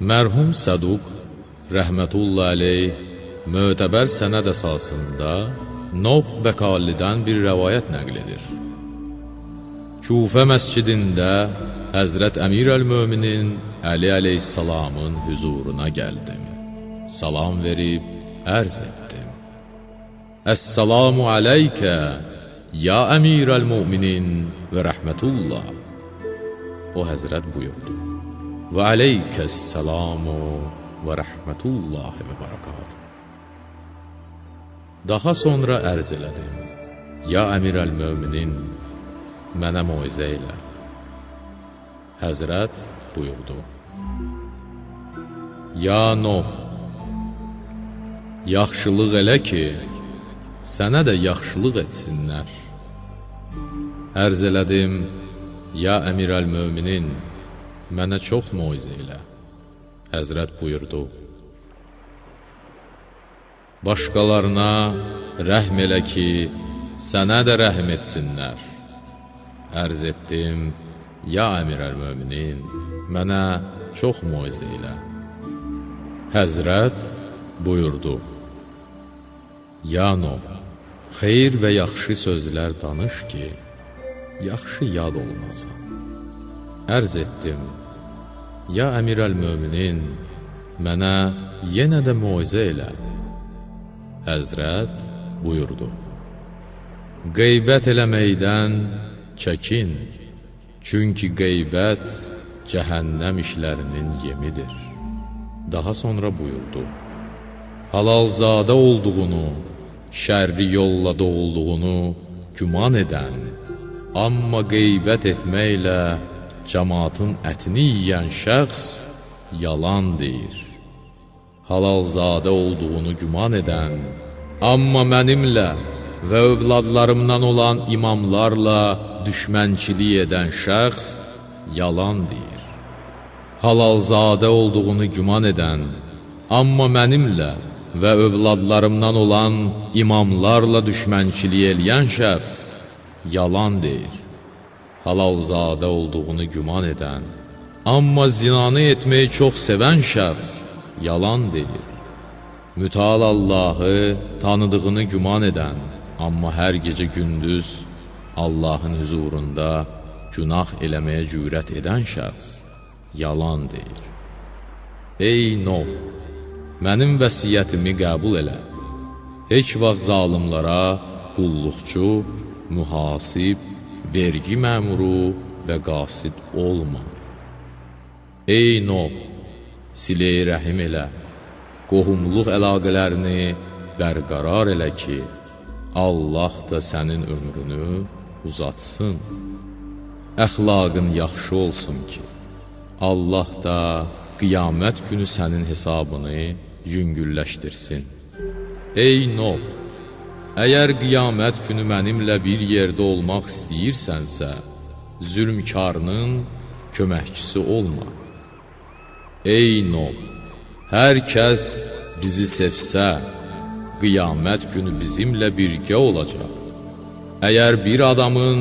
Mərhum Səduq rəhmətullah aleyh mötəbər sənəd əsasında Noh Bəkallidən bir rəvayət nəql edir. Kufə məscidində Həzrət Əmir əl-Möminin Əli əleyhissalamın huzuruna gəldim. Salam verib ərz etdim. Əssalamu aleykə ya Əmir əl-Möminin və rəhmətullah. O Həzrət buyurdu. Və aleykəssalamu və rəhmətullahi və barakatuhu. Daha sonra ərz elədim. Ya Əmir əl-Möminin, mənə moizə elə. Həzrət buyurdu. Ya Nuh, yaxşılıq elə ki, sənə də yaxşılıq etsinlər. Ərz elədim, ya Əmir əl-Möminin, mənə çox moizə elə. Həzrət buyurdu. Başqalarına rəhm elə ki, sənə də rəhm etsinlər. Ərz etdim, ya əmir əl-möminin, mənə çox moizə elə. Həzrət buyurdu, Ya Nuh, xeyir və yaxşı sözlər danış ki, yaxşı yad olunasan. Ərz etdim, ya əmir əl-möminin, mənə yenə də moizə elə. Həzrət buyurdu. Qeybət eləməkdən çəkin, çünki qeybət cəhənnəm işlərinin yemidir. Daha sonra buyurdu. Halalzadə olduğunu, şərri yolla doğulduğunu güman edən, amma qeybət etməklə cəmatın ətini yiyən şəxs yalan deyir halalzadə olduğunu güman edən, amma mənimlə və övladlarımdan olan imamlarla düşmənçilik edən şəxs yalan deyir. Halalzadə olduğunu güman edən, amma mənimlə və övladlarımdan olan imamlarla düşmənçilik eləyən şəxs yalan deyir. Halalzadə olduğunu güman edən, amma zinanı etməyi çox sevən şəxs yalan deyir. Mütal Allahı tanıdığını güman edən, amma hər gecə gündüz Allahın huzurunda günah eləməyə cürət edən şəxs yalan deyir. Ey Nuh, mənim vəsiyyətimi qəbul elə. Heç vaxt zalimlara qulluqçu, mühasib, vergi məmuru və qasid olma. Ey Nuh, siley rəhim elə, qohumluq əlaqələrini bərqərar elə ki, Allah da sənin ömrünü uzatsın. Əxlaqın yaxşı olsun ki, Allah da qiyamət günü sənin hesabını yüngülləşdirsin. Ey Nuh, əgər qiyamət günü mənimlə bir yerdə olmaq istəyirsənsə, zülmkarının köməkçisi olma. Ey Nuh, hər kəs bizi sevsə, qiyamət günü bizimlə birgə olacaq. Əgər bir adamın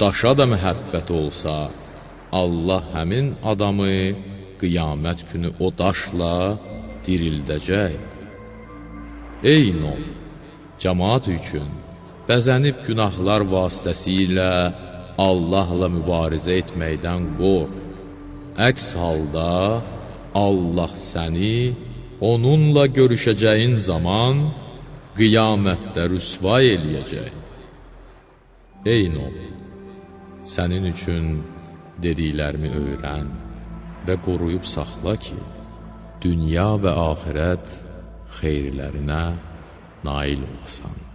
daşa da məhəbbət olsa, Allah həmin adamı qiyamət günü o daşla dirildəcək. Ey Nuh, cəmaat üçün bəzənib günahlar vasitəsilə Allahla mübarizə etməkdən qorx. Əks halda Allah səni onunla görüşəcəyin zaman qiyamətdə rüsva eləyəcək. Ey Nuh, sənin üçün dediklərimi öyrən və qoruyub saxla ki, dünya və axirət xeyirlərinə nail olasan.